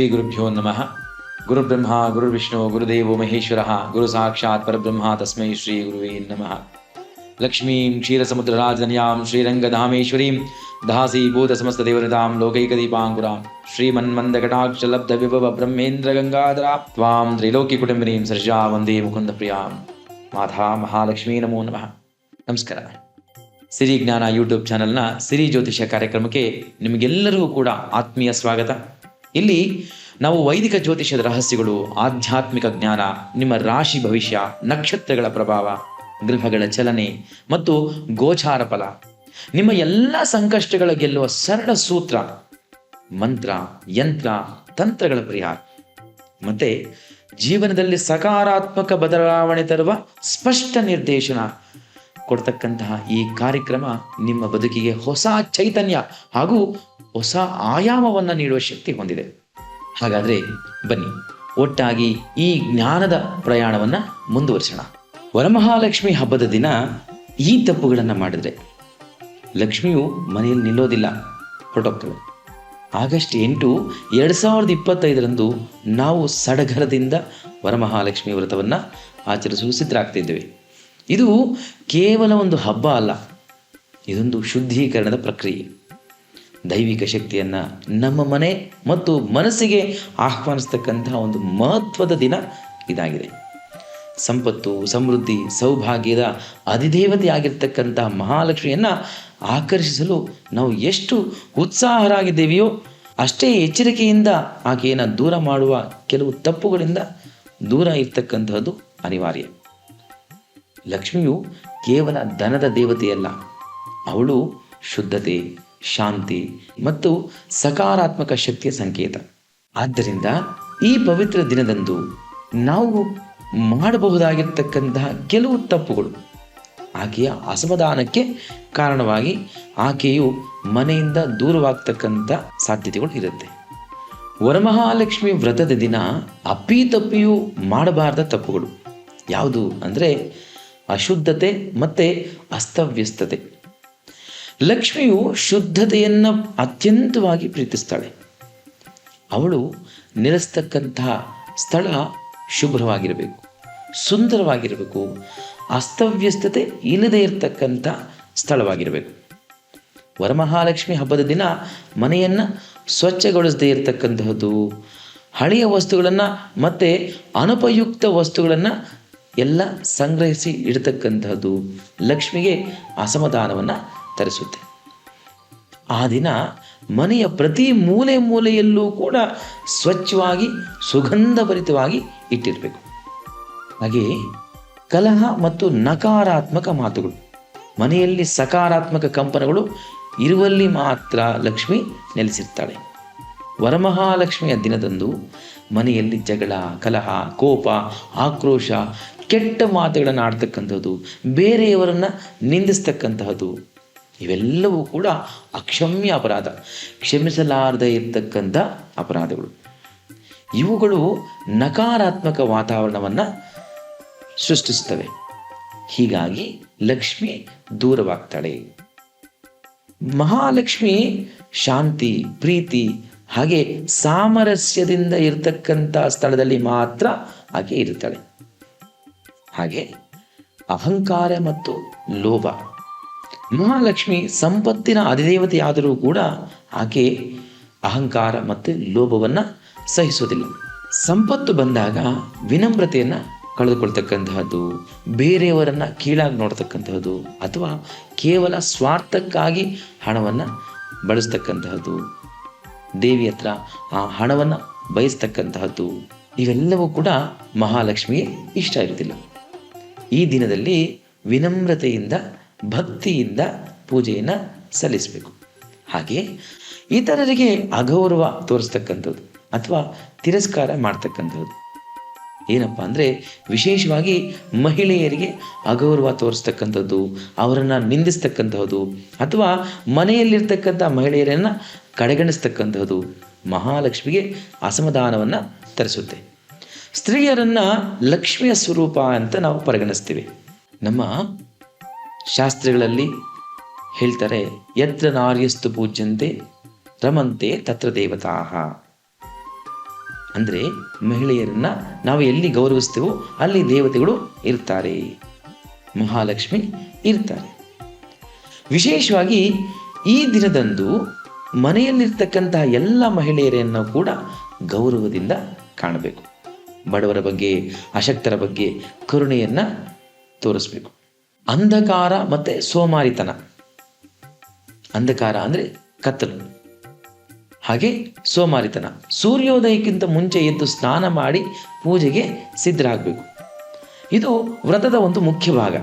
ಶ್ರೀ ಗುರುಭ್ಯೋ ನಮಃ ಗುರುಬ್ರಹ್ಮ ಗುರುವಿಷ್ಣು ಗುರುದೇವೋ ಮಹೇಶ್ವರ ಗುರು ಸಾಕ್ಷಾತ್ ಪರಬ್ರಹ್ಮ ತಸ್ಮೈ ಶ್ರೀ ಗುರುವೇ ನಮಃ ಲಕ್ಷ್ಮೀಂ ಕ್ಷೀರಸಮುದ್ರರಾಜನ್ಯಾಂ ಶ್ರೀರಂಗಧಾಮೇಶ್ವರೀಂ ದಾಸೀಭೂತ ಸಮಸ್ತದೇವನಿತಾಂ ಲೋಕೈಕದೀಪಾಂಕುರಾಂ ವಿಭವ ಬ್ರಹ್ಮೇಂದ್ರ ಗಂಗಾಧರ ತ್ವಾಂ ತ್ರೈಲೋಕ್ಯ ಕುಟುಂಬಿನೀಂ ಸರ್ಜಾ ವಂದೇ ಮುಕುಂದ ಪ್ರಿಯಾಂ ಮಾಧಾ ಮಹಾಲಕ್ಷ್ಮೀ ನಮೋ ನಮಃ ನಮಸ್ಕಾರ ಸಿರಿ ಜ್ಞಾನ ಯೂಟ್ಯೂಬ್ ಚಾನೆಲ್ನ ಸಿರಿ ಜ್ಯೋತಿಷ ಕಾರ್ಯಕ್ರಮಕ್ಕೆ ನಿಮಗೆಲ್ಲರಿಗೂ ಕೂಡ ಆತ್ಮೀಯ ಸ್ವಾಗತ. ಇಲ್ಲಿ ನಾವು ವೈದಿಕ ಜ್ಯೋತಿಷ್ಯದ ರಹಸ್ಯಗಳು, ಆಧ್ಯಾತ್ಮಿಕ ಜ್ಞಾನ, ನಿಮ್ಮ ರಾಶಿ ಭವಿಷ್ಯ, ನಕ್ಷತ್ರಗಳ ಪ್ರಭಾವ, ಗ್ರಹಗಳ ಚಲನೆ ಮತ್ತು ಗೋಚಾರ ಫಲ. ನಿಮ್ಮ ಎಲ್ಲ ಸಂಕಷ್ಟಗಳ ಗೆಲ್ಲುವ ಸರಳ ಸೂತ್ರ, ಮಂತ್ರ, ಯಂತ್ರ, ತಂತ್ರಗಳ ಪರಿಹಾರ. ಮತ್ತೆ ಜೀವನದಲ್ಲಿ ಸಕಾರಾತ್ಮಕ ಬದಲಾವಣೆ ತರುವ ಸ್ಪಷ್ಟ ನಿರ್ದೇಶನ ಕೊಡ್ತಕ್ಕಂತಹ ಈ ಕಾರ್ಯಕ್ರಮ ನಿಮ್ಮ ಬದುಕಿಗೆ ಹೊಸ ಚೈತನ್ಯ ಹಾಗೂ ಹೊಸ ಆಯಾಮವನ್ನು ನೀಡುವ ಶಕ್ತಿ ಹೊಂದಿದೆ. ಹಾಗಾದರೆ ಬನ್ನಿ, ಒಟ್ಟಾಗಿ ಈ ಜ್ಞಾನದ ಪ್ರಯಾಣವನ್ನು ಮುಂದುವರಿಸೋಣ. ವರಮಹಾಲಕ್ಷ್ಮಿ ಹಬ್ಬದ ದಿನ ಈ ತಪ್ಪುಗಳನ್ನು ಮಾಡಿದರೆ ಲಕ್ಷ್ಮಿಯು ಮನೆಯಲ್ಲಿ ನಿಲ್ಲೋದಿಲ್ಲ ಹೊರಟೋಗ್ತವೆ ಆಗಸ್ಟ್ ಎಂಟು ಎರಡು ಸಾವಿರದ ಇಪ್ಪತ್ತೈದರಂದು ನಾವು ಸಡಗರದಿಂದ ವರಮಹಾಲಕ್ಷ್ಮಿ ವ್ರತವನ್ನು ಆಚರಿಸಲು ಸಿದ್ಧರಾಗ್ತಿದ್ದೇವೆ. ಇದು ಕೇವಲ ಒಂದು ಹಬ್ಬ ಅಲ್ಲ, ಇದೊಂದು ಶುದ್ಧೀಕರಣದ ಪ್ರಕ್ರಿಯೆ. ದೈವಿಕ ಶಕ್ತಿಯನ್ನು ನಮ್ಮ ಮನೆ ಮತ್ತು ಮನಸ್ಸಿಗೆ ಆಹ್ವಾನಿಸ್ತಕ್ಕಂತಹ ಒಂದು ಮಹತ್ವದ ದಿನ ಇದಾಗಿದೆ. ಸಂಪತ್ತು, ಸಮೃದ್ಧಿ, ಸೌಭಾಗ್ಯದ ಅಧಿದೇವತೆಯಾಗಿರ್ತಕ್ಕಂತಹ ಮಹಾಲಕ್ಷ್ಮಿಯನ್ನು ಆಕರ್ಷಿಸಲು ನಾವು ಎಷ್ಟು ಉತ್ಸಾಹರಾಗಿದ್ದೇವೆಯೋ ಅಷ್ಟೇ ಎಚ್ಚರಿಕೆಯಿಂದ ಆಕೆಯನ್ನು ದೂರ ಮಾಡುವ ಕೆಲವು ತಪ್ಪುಗಳಿಂದ ದೂರ ಇರ್ತಕ್ಕಂತಹದ್ದು ಅನಿವಾರ್ಯ. ಲಕ್ಷ್ಮಿಯು ಕೇವಲ ಧನದ ದೇವತೆಯಲ್ಲ, ಅವಳು ಶುದ್ಧತೆ ಶಾಂತಿ ಮತ್ತು ಸಕಾರಾತ್ಮಕ ಶಕ್ತಿಯ ಸಂಕೇತ. ಆದ್ದರಿಂದ ಈ ಪವಿತ್ರ ದಿನದಂದು ನಾವು ಮಾಡಬಹುದಾಗಿರ್ತಕ್ಕಂತಹ ಕೆಲವು ತಪ್ಪುಗಳು. ಆಕೆಯ ಅಸಮಾಧಾನಕ್ಕೆ ಕಾರಣವಾಗಿ ಆಕೆಯು ಮನೆಯಿಂದ ದೂರವಾಗ್ತಕ್ಕಂಥ ಸಾಧ್ಯತೆಗಳು ಇರುತ್ತೆ. ವರಮಹಾಲಕ್ಷ್ಮಿ ವ್ರತದ ದಿನ ಅಪ್ಪಿತಪ್ಪಿಯೂ ಮಾಡಬಾರದ ತಪ್ಪುಗಳು. ಯಾವುದು ಅಂದರೆ ಅಶುದ್ಧತೆ ಮತ್ತು ಅಸ್ತವ್ಯಸ್ತತೆ. ಲಕ್ಷ್ಮಿಯು ಶುದ್ಧತೆಯನ್ನು ಅತ್ಯಂತವಾಗಿ ಪ್ರೀತಿಸ್ತಾಳೆ. ಅವಳು ನೆಲೆಸ್ತಕ್ಕಂತಹ ಸ್ಥಳ ಶುಭ್ರವಾಗಿರಬೇಕು, ಸುಂದರವಾಗಿರಬೇಕು, ಅಸ್ತವ್ಯಸ್ತತೆ ಇಲ್ಲದೇ ಇರತಕ್ಕಂಥ ಸ್ಥಳವಾಗಿರಬೇಕು. ವರಮಹಾಲಕ್ಷ್ಮಿ ಹಬ್ಬದ ದಿನ ಮನೆಯನ್ನು ಸ್ವಚ್ಛಗೊಳಿಸದೇ ಇರತಕ್ಕಂತಹದ್ದು, ಹಳೆಯ ವಸ್ತುಗಳನ್ನು ಮತ್ತು ಅನುಪಯುಕ್ತ ವಸ್ತುಗಳನ್ನು ಎಲ್ಲ ಸಂಗ್ರಹಿಸಿ ಇಡತಕ್ಕಂತಹದ್ದು ಲಕ್ಷ್ಮಿಗೆ ಅಸಮಾಧಾನವನ್ನು ತರಿಸುತ್ತೆ. ಆ ದಿನ ಮನೆಯ ಪ್ರತಿ ಮೂಲೆ ಮೂಲೆಯಲ್ಲೂ ಕೂಡ ಸ್ವಚ್ಛವಾಗಿ, ಸುಗಂಧಭರಿತವಾಗಿ ಇಟ್ಟಿರಬೇಕು. ಹಾಗೆ ಕಲಹ ಮತ್ತು ನಕಾರಾತ್ಮಕ ಮಾತುಗಳು, ಮನೆಯಲ್ಲಿ ಸಕಾರಾತ್ಮಕ ಕಂಪನಗಳು ಇರುವಲ್ಲಿ ಮಾತ್ರ ಲಕ್ಷ್ಮಿ ನೆಲೆಸಿರ್ತಾಳೆ. ವರಮಹಾಲಕ್ಷ್ಮಿಯ ದಿನದಂದು ಮನೆಯಲ್ಲಿ ಜಗಳ, ಕಲಹ, ಕೋಪ, ಆಕ್ರೋಶ, ಕೆಟ್ಟ ಮಾತುಗಳನ್ನು ಆಡ್ತಕ್ಕಂಥದ್ದು, ಬೇರೆಯವರನ್ನು ನಿಂದಿಸ್ತಕ್ಕಂತಹದ್ದು ಇವೆಲ್ಲವೂ ಕೂಡ ಅಕ್ಷಮ್ಯ ಅಪರಾಧ. ಕ್ಷಮಿಸಲಾರದೆ ಇರತಕ್ಕಂಥ ಅಪರಾಧಗಳು. ಇವುಗಳು ನಕಾರಾತ್ಮಕ ವಾತಾವರಣವನ್ನು ಸೃಷ್ಟಿಸ್ತವೆ ಹೀಗಾಗಿ ಲಕ್ಷ್ಮಿ ದೂರವಾಗ್ತಾಳೆ. ಮಹಾಲಕ್ಷ್ಮಿ ಶಾಂತಿ, ಪ್ರೀತಿ, ಹಾಗೆ ಸಾಮರಸ್ಯದಿಂದ ಇರತಕ್ಕಂಥ ಸ್ಥಳದಲ್ಲಿ ಮಾತ್ರ ಆಕೆ ಇರುತ್ತಾಳೆ. ಹಾಗೆ ಅಹಂಕಾರ ಮತ್ತು ಲೋಭ ಮಹಾಲಕ್ಷ್ಮಿ ಸಂಪತ್ತಿನ ಅಧಿದೇವತೆಯಾದರೂ ಕೂಡ ಆಕೆ ಅಹಂಕಾರ ಮತ್ತು ಲೋಭವನ್ನು ಸಹಿಸೋದಿಲ್ಲ ಸಂಪತ್ತು ಬಂದಾಗ ವಿನಮ್ರತೆಯನ್ನು ಕಳೆದುಕೊಳ್ತಕ್ಕಂತಹದ್ದು, ಬೇರೆಯವರನ್ನು ಕೀಳಾಗಿ ನೋಡ್ತಕ್ಕಂತಹದ್ದು, ಅಥವಾ ಕೇವಲ ಸ್ವಾರ್ಥಕ್ಕಾಗಿ ಹಣವನ್ನು ಬಳಸ್ತಕ್ಕಂತಹದ್ದು, ದೇವಿ ಹತ್ರ ಆ ಹಣವನ್ನು ಬಯಸ್ತಕ್ಕಂತಹದ್ದು, ಇವೆಲ್ಲವೂ ಕೂಡ ಮಹಾಲಕ್ಷ್ಮಿಗೆ ಇಷ್ಟ ಇರುತ್ತಿಲ್ಲ ಈ ದಿನದಲ್ಲಿ ವಿನಮ್ರತೆಯಿಂದ ಭಕ್ತಿಯಿಂದ ಪೂಜೆಯನ್ನು ಸಲ್ಲಿಸಬೇಕು. ಹಾಗೆ ಇತರರಿಗೆ ಅಗೌರವ ತೋರಿಸ್ತಕ್ಕಂಥದ್ದು ಅಥವಾ ತಿರಸ್ಕಾರ ಮಾಡ್ತಕ್ಕಂಥದ್ದು. ಏನಪ್ಪ ಅಂದರೆ ವಿಶೇಷವಾಗಿ ಮಹಿಳೆಯರಿಗೆ ಅಗೌರವ ತೋರಿಸ್ತಕ್ಕಂಥದ್ದು, ಅವರನ್ನು ನಿಂದಿಸ್ತಕ್ಕಂಥದ್ದು ಅಥವಾ ಮನೆಯಲ್ಲಿರ್ತಕ್ಕಂಥ ಮಹಿಳೆಯರನ್ನು ಕಡೆಗಣಿಸ್ತಕ್ಕಂಥದ್ದು ಮಹಾಲಕ್ಷ್ಮಿಗೆ ಅಸಮಾಧಾನವನ್ನು ತರಿಸುತ್ತೆ. ಸ್ತ್ರೀಯರನ್ನು ಲಕ್ಷ್ಮಿಯ ಸ್ವರೂಪ ಅಂತ ನಾವು ಪರಿಗಣಿಸ್ತೀವಿ. ನಮ್ಮ ಶಾಸ್ತ್ರಗಳಲ್ಲಿ ಹೇಳ್ತಾರೆ, ಯತ್ರ ನಾರ್ಯಸ್ತು ಪೂಜ್ಯಂತೆ, ರಮಂತೆ ತತ್ರ ದೇವತಾಹ ಅಂದರೆ ಮಹಿಳೆಯರನ್ನ ನಾವು ಎಲ್ಲಿ ಗೌರವಿಸ್ತೇವೋ ಅಲ್ಲಿ ದೇವತೆಗಳು ಇರ್ತಾರೆ, ಮಹಾಲಕ್ಷ್ಮಿ ಇರ್ತಾರೆ. ವಿಶೇಷವಾಗಿ ಈ ದಿನದಂದು ಮನೆಯಲ್ಲಿರ್ತಕ್ಕಂತಹ ಎಲ್ಲ ಮಹಿಳೆಯರನ್ನು ಕೂಡ ಗೌರವದಿಂದ ಕಾಣಬೇಕು. ಬಡವರ ಬಗ್ಗೆ, ಅಶಕ್ತರ ಬಗ್ಗೆ ಕರುಣೆಯನ್ನು ತೋರಿಸ್ಬೇಕು. ಅಂಧಕಾರ ಮತ್ತು ಸೋಮಾರಿತನ. ಅಂಧಕಾರ ಅಂದರೆ ಕತ್ತಲು. ಹಾಗೆ ಸೋಮಾರಿತನ. ಸೂರ್ಯೋದಯಕ್ಕಿಂತ ಮುಂಚೆ ಎದ್ದು ಸ್ನಾನ ಮಾಡಿ ಪೂಜೆಗೆ ಸಿದ್ಧರಾಗಬೇಕು. ಇದು ವ್ರತದ ಒಂದು ಮುಖ್ಯ ಭಾಗ.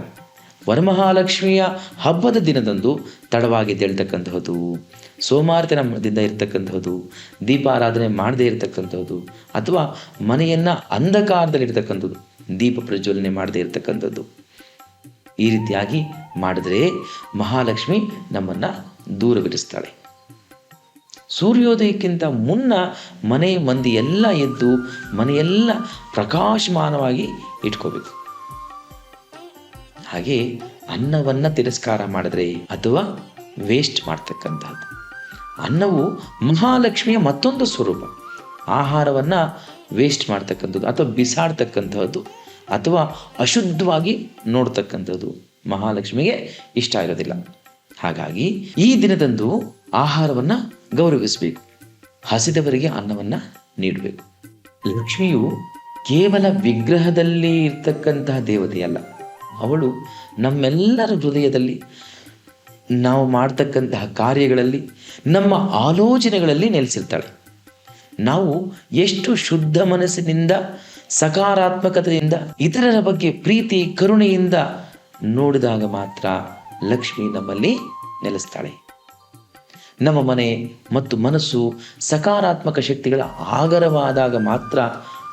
ವರಮಹಾಲಕ್ಷ್ಮಿಯ ಹಬ್ಬದ ದಿನದಂದು ತಡವಾಗಿ ಎದ್ದೇಳ್ತಕ್ಕಂತಹದ್ದು ಸೋಮಾರಿತನದಿಂದ ಇರತಕ್ಕಂಥದ್ದು ದೀಪಾರಾಧನೆ ಮಾಡದೇ ಇರತಕ್ಕಂಥದ್ದು ಅಥವಾ ಮನೆಯನ್ನು ಅಂಧಕಾರದಲ್ಲಿರ್ತಕ್ಕಂಥದ್ದು ದೀಪ ಪ್ರಜ್ವಲನೆ ಮಾಡದೇ ಇರತಕ್ಕಂಥದ್ದು ಈ ರೀತಿಯಾಗಿ ಮಾಡಿದ್ರೆ ಮಹಾಲಕ್ಷ್ಮಿ ನಮ್ಮನ್ನ ದೂರವಿರಿಸ್ತಾಳೆ. ಸೂರ್ಯೋದಯಕ್ಕಿಂತ ಮುನ್ನ ಮನೆ ಮಂದಿ ಎಲ್ಲ ಎದ್ದು ಮನೆಯೆಲ್ಲ ಪ್ರಕಾಶಮಾನವಾಗಿ ಇಟ್ಕೋಬೇಕು. ಹಾಗೆ ಅನ್ನವನ್ನು ತಿರಸ್ಕಾರ ಮಾಡಿದ್ರೆ ಅಥವಾ ವೇಸ್ಟ್ ಮಾಡ್ತಕ್ಕಂಥದ್ದು ಅನ್ನವು ಮಹಾಲಕ್ಷ್ಮಿಯ ಮತ್ತೊಂದು ಸ್ವರೂಪ. ಆಹಾರವನ್ನು ವೇಸ್ಟ್ ಮಾಡ್ತಕ್ಕಂಥದ್ದು ಅಥವಾ ಬಿಸಾಡ್ತಕ್ಕಂಥದ್ದು ಅಥವಾ ಅಶುದ್ಧವಾಗಿ ನೋಡ್ತಕ್ಕಂಥದ್ದು ಮಹಾಲಕ್ಷ್ಮಿಗೆ ಇಷ್ಟ ಇರೋದಿಲ್ಲ. ಹಾಗಾಗಿ ಈ ದಿನದಂದು ಆಹಾರವನ್ನು ಗೌರವಿಸಬೇಕು. ಹಸಿದವರಿಗೆ ಅನ್ನವನ್ನು ನೀಡಬೇಕು. ಲಕ್ಷ್ಮಿಯು ಕೇವಲ ವಿಗ್ರಹದಲ್ಲಿ ಇರ್ತಕ್ಕಂತಹ ದೇವತೆಯಲ್ಲ ಅವಳು ನಮ್ಮೆಲ್ಲರ ಹೃದಯದಲ್ಲಿ ನಾವು ಮಾಡ್ತಕ್ಕಂತಹ ಕಾರ್ಯಗಳಲ್ಲಿ, ನಮ್ಮ ಆಲೋಚನೆಗಳಲ್ಲಿ ನೆಲೆಸಿರ್ತಾಳೆ. ನಾವು ಎಷ್ಟು ಶುದ್ಧ ಮನಸ್ಸಿನಿಂದ ಸಕಾರಾತ್ಮಕತೆಯಿಂದ ಇತರರ ಬಗ್ಗೆ ಪ್ರೀತಿ, ಕರುಣೆಯಿಂದ ನೋಡಿದಾಗ ಮಾತ್ರ ಲಕ್ಷ್ಮಿ ನಮ್ಮಲ್ಲಿ ನೆಲೆಸ್ತಾಳೆ. ನಮ್ಮ ಮನೆ ಮತ್ತು ಮನಸ್ಸು ಸಕಾರಾತ್ಮಕ ಶಕ್ತಿಗಳ ಆಗರವಾದಾಗ ಮಾತ್ರ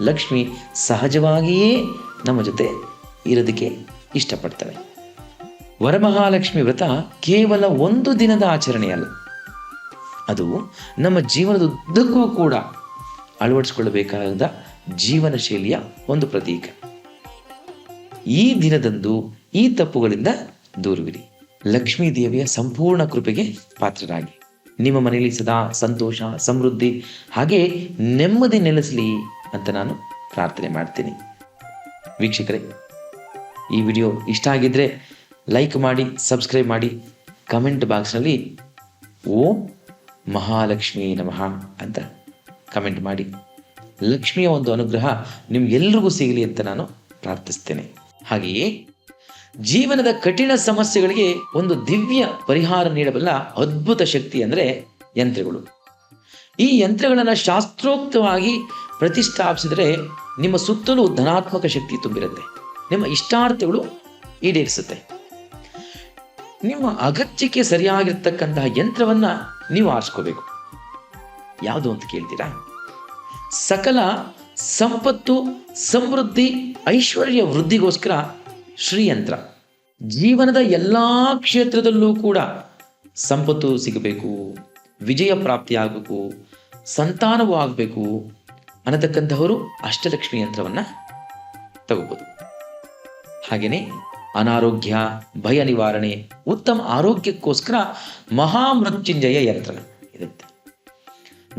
ಲಕ್ಷ್ಮಿ ಸಹಜವಾಗಿಯೇ ನಮ್ಮ ಜೊತೆ ಇರೋದಕ್ಕೆ ಇಷ್ಟಪಡ್ತಾಳೆ. ವರಮಹಾಲಕ್ಷ್ಮಿ ವ್ರತ ಕೇವಲ ಒಂದು ದಿನದ ಆಚರಣೆಯಲ್ಲ ಅದು ನಮ್ಮ ಜೀವನದ ಉದ್ದಕ್ಕೂ ಕೂಡ ಅಳವಡಿಸಿಕೊಳ್ಳಬೇಕಾದ ಜೀವನ ಶೈಲಿಯ ಒಂದು ಪ್ರತೀಕ. ಈ ದಿನದಂದು ಈ ತಪ್ಪುಗಳಿಂದ ದೂರವಿರಿ. ಲಕ್ಷ್ಮೀ ದೇವಿಯ ಸಂಪೂರ್ಣ ಕೃಪೆಗೆ ಪಾತ್ರರಾಗಿ. ನಿಮ್ಮ ಮನೆಯಲ್ಲಿ ಸದಾ ಸಂತೋಷ, ಸಮೃದ್ಧಿ, ಹಾಗೆ ನೆಮ್ಮದಿ ನೆಲೆಸಲಿ ಅಂತ ನಾನು ಪ್ರಾರ್ಥನೆ ಮಾಡ್ತೀನಿ. ವೀಕ್ಷಕರೇ, ಈ ವಿಡಿಯೋ ಇಷ್ಟ ಆಗಿದ್ರೆ ಲೈಕ್ ಮಾಡಿ, ಸಬ್ಸ್ಕ್ರೈಬ್ ಮಾಡಿ, ಕಮೆಂಟ್ ಬಾಕ್ಸ್ನಲ್ಲಿ ಓಂ ಮಹಾಲಕ್ಷ್ಮೀ ನಮಃ ಅಂತ ಕಮೆಂಟ್ ಮಾಡಿ. ಲಕ್ಷ್ಮಿಯ ಒಂದು ಅನುಗ್ರಹ ನಿಮ್ಗೆಲ್ರಿಗೂ ಸಿಗಲಿ ಅಂತ ನಾನು ಪ್ರಾರ್ಥಿಸ್ತೇನೆ. ಹಾಗೆಯೇ ಜೀವನದ ಕಠಿಣ ಸಮಸ್ಯೆಗಳಿಗೆ ಒಂದು ದಿವ್ಯ ಪರಿಹಾರ ನೀಡಬಲ್ಲ ಅದ್ಭುತ ಶಕ್ತಿ ಅಂದರೆ ಯಂತ್ರಗಳು. ಈ ಯಂತ್ರಗಳನ್ನು ಶಾಸ್ತ್ರೋಕ್ತವಾಗಿ ಪ್ರತಿಷ್ಠಾಪಿಸಿದರೆ ನಿಮ್ಮ ಸುತ್ತಲೂ ಧನಾತ್ಮಕ ಶಕ್ತಿ ತುಂಬಿರುತ್ತೆ. ನಿಮ್ಮ ಇಷ್ಟಾರ್ಥಗಳು ಈಡೇರಿಸುತ್ತೆ. ನಿಮ್ಮ ಅಗತ್ಯಕ್ಕೆ ಸರಿಯಾಗಿರ್ತಕ್ಕಂತಹ ಯಂತ್ರವನ್ನ ನೀವು ಆರಿಸ್ಕೋಬೇಕು. ಯಾವುದು ಅಂತ ಕೇಳ್ತೀರಾ? ಸಕಲ ಸಂಪತ್ತು, ಸಮೃದ್ಧಿ, ಐಶ್ವರ್ಯ ವೃದ್ಧಿಗೋಸ್ಕರ ಶ್ರೀಯಂತ್ರ. ಜೀವನದ ಎಲ್ಲ ಕ್ಷೇತ್ರದಲ್ಲೂ ಕೂಡ ಸಂಪತ್ತು ಸಿಗಬೇಕು, ವಿಜಯ ಪ್ರಾಪ್ತಿಯಾಗಬೇಕು ಸಂತಾನವೂ ಆಗಬೇಕು ಅನ್ನತಕ್ಕಂಥವರು ಅಷ್ಟಲಕ್ಷ್ಮಿ ಯಂತ್ರವನ್ನು ತಗೋಬೋದು. ಹಾಗೆಯೇ ಅನಾರೋಗ್ಯ, ಭಯ ನಿವಾರಣೆ, ಉತ್ತಮ ಆರೋಗ್ಯಕ್ಕೋಸ್ಕರ ಮಹಾಮೃತ್ಯುಂಜಯ ಯಂತ್ರ ಇರುತ್ತೆ.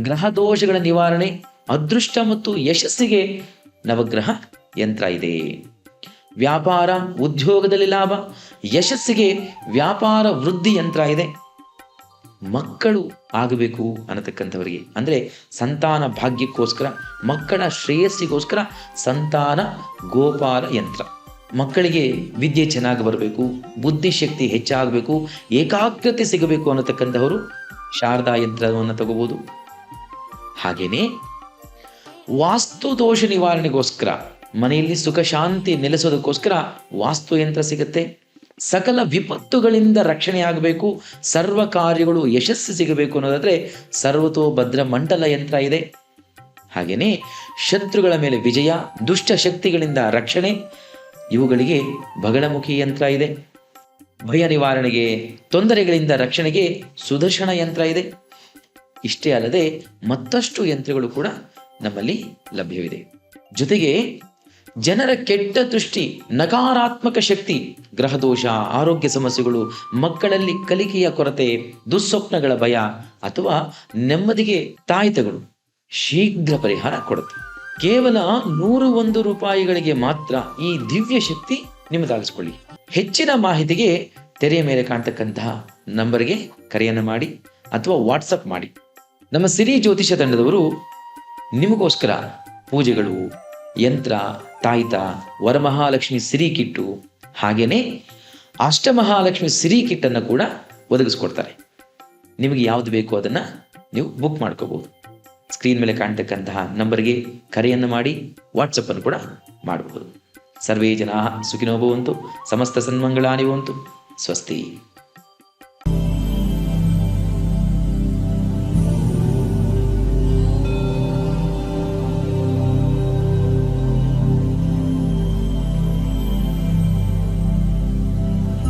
ಗ್ರಹ ದೋಷಗಳ ನಿವಾರಣೆ ಅದೃಷ್ಟ ಮತ್ತು ಯಶಸ್ಸಿಗೆ ನವಗ್ರಹ ಯಂತ್ರ ಇದೆ. ವ್ಯಾಪಾರ, ಉದ್ಯೋಗದಲ್ಲಿ ಲಾಭ, ಯಶಸ್ಸಿಗೆ ವ್ಯಾಪಾರ ವೃದ್ಧಿ ಯಂತ್ರ ಇದೆ. ಮಕ್ಕಳು ಆಗಬೇಕು ಅನ್ನತಕ್ಕಂಥವರಿಗೆ. ಅಂದರೆ ಸಂತಾನ ಭಾಗ್ಯಕ್ಕೋಸ್ಕರ, ಮಕ್ಕಳ ಶ್ರೇಯಸ್ಸಿಗೋಸ್ಕರ ಸಂತಾನ ಗೋಪಾಲ ಯಂತ್ರ. ಮಕ್ಕಳಿಗೆ ವಿದ್ಯೆ ಚೆನ್ನಾಗಿ ಬರಬೇಕು, ಬುದ್ಧಿಶಕ್ತಿ ಹೆಚ್ಚಾಗಬೇಕು, ಏಕಾಗ್ರತೆ ಸಿಗಬೇಕು ಅನ್ನತಕ್ಕಂಥವರು ಶಾರದಾ ಯಂತ್ರವನ್ನು ತಗೋಬೋದು. ಹಾಗೆಯೇ ವಾಸ್ತು ದೋಷ ನಿವಾರಣೆಗೋಸ್ಕರ, ಮನೆಯಲ್ಲಿ ಸುಖ, ಶಾಂತಿ ನೆಲೆಸೋದಕ್ಕೋಸ್ಕರ ವಾಸ್ತು ಯಂತ್ರ ಸಿಗುತ್ತೆ. ಸಕಲ ವಿಪತ್ತುಗಳಿಂದ ರಕ್ಷಣೆ ಆಗಬೇಕು ಸರ್ವ ಕಾರ್ಯಗಳು ಯಶಸ್ಸು ಸಿಗಬೇಕು ಅನ್ನೋದಾದರೆ ಸರ್ವತೋ ಭದ್ರ ಮಂಡಲ ಯಂತ್ರ ಇದೆ. ಹಾಗೆಯೇ ಶತ್ರುಗಳ ಮೇಲೆ ವಿಜಯ, ದುಷ್ಟ ಶಕ್ತಿಗಳಿಂದ ರಕ್ಷಣೆ, ಇವುಗಳಿಗೆ ಬಗಳಮುಖಿ ಯಂತ್ರ ಇದೆ. ಭಯ ನಿವಾರಣೆಗೆ, ತೊಂದರೆಗಳಿಂದ ರಕ್ಷಣೆಗೆ ಸುದರ್ಶನ ಯಂತ್ರ ಇದೆ. ಇಷ್ಟೇ ಅಲ್ಲದೆ ಮತ್ತಷ್ಟು ಯಂತ್ರಗಳು ಕೂಡ ನಮ್ಮಲ್ಲಿ ಲಭ್ಯವಿದೆ. ಜೊತೆಗೆ ಜನರ ಕೆಟ್ಟ ದೃಷ್ಟಿ, ನಕಾರಾತ್ಮಕ ಶಕ್ತಿ, ಗ್ರಹದೋಷ, ಆರೋಗ್ಯ ಸಮಸ್ಯೆಗಳು, ಮಕ್ಕಳಲ್ಲಿ ಕಲಿಕೆಯ ಕೊರತೆ, ದುಸ್ವಪ್ನಗಳ ಭಯ ಅಥವಾ ನೆಮ್ಮದಿಗೆ ತಾಯಿತಗಳು ಶೀಘ್ರ ಪರಿಹಾರ ಕೊಡುತ್ತೆ. ಕೇವಲ ನೂರು ಒಂದು ರೂಪಾಯಿಗಳಿಗೆ ಮಾತ್ರ ಈ ದಿವ್ಯ ಶಕ್ತಿ ನಿಮ್ಮದಾಗಿಸಿಕೊಳ್ಳಿ. ಹೆಚ್ಚಿನ ಮಾಹಿತಿಗೆ ತೆರೆಯ ಮೇಲೆ ಕಾಣ್ತಕ್ಕಂತಹ ನಂಬರ್ಗೆ ಕರೆಯನ್ನು ಮಾಡಿ ಅಥವಾ ವಾಟ್ಸಪ್ ಮಾಡಿ. ನಮ್ಮ ಸಿರಿ ಜ್ಯೋತಿಷ ತಂಡದವರು ನಿಮಗೋಸ್ಕರ ಪೂಜೆಗಳು, ಯಂತ್ರ, ತಾಯ್ತ, ವರಮಹಾಲಕ್ಷ್ಮಿ ಸಿರಿಕಿಟ್ಟು ಕಿಟ್ಟು, ಹಾಗೇನೆ ಅಷ್ಟಮಹಾಲಕ್ಷ್ಮಿ ಸಿರಿಕಿಟ್ಟನ್ನು ಕೂಡ ಒದಗಿಸ್ಕೊಡ್ತಾರೆ. ನಿಮಗೆ ಯಾವುದು ಬೇಕೋ ಅದನ್ನು ನೀವು ಬುಕ್ ಮಾಡ್ಕೋಬೋದು. ಸ್ಕ್ರೀನ್ ಮೇಲೆ ಕಾಣ್ತಕ್ಕಂತಹ ನಂಬರ್ಗೆ ಕರೆಯನ್ನು ಮಾಡಿ, ವಾಟ್ಸಪ್ಪನ್ನು ಕೂಡ ಮಾಡಬಹುದು ಸರ್ವೇ ಜನಾ ಸುಖಿನೋ ಭವಂತು, ಸಮಸ್ತ ಸನ್ಮಂಗಳಾನಿ ಭವಂತು, ಸ್ವಸ್ತಿ.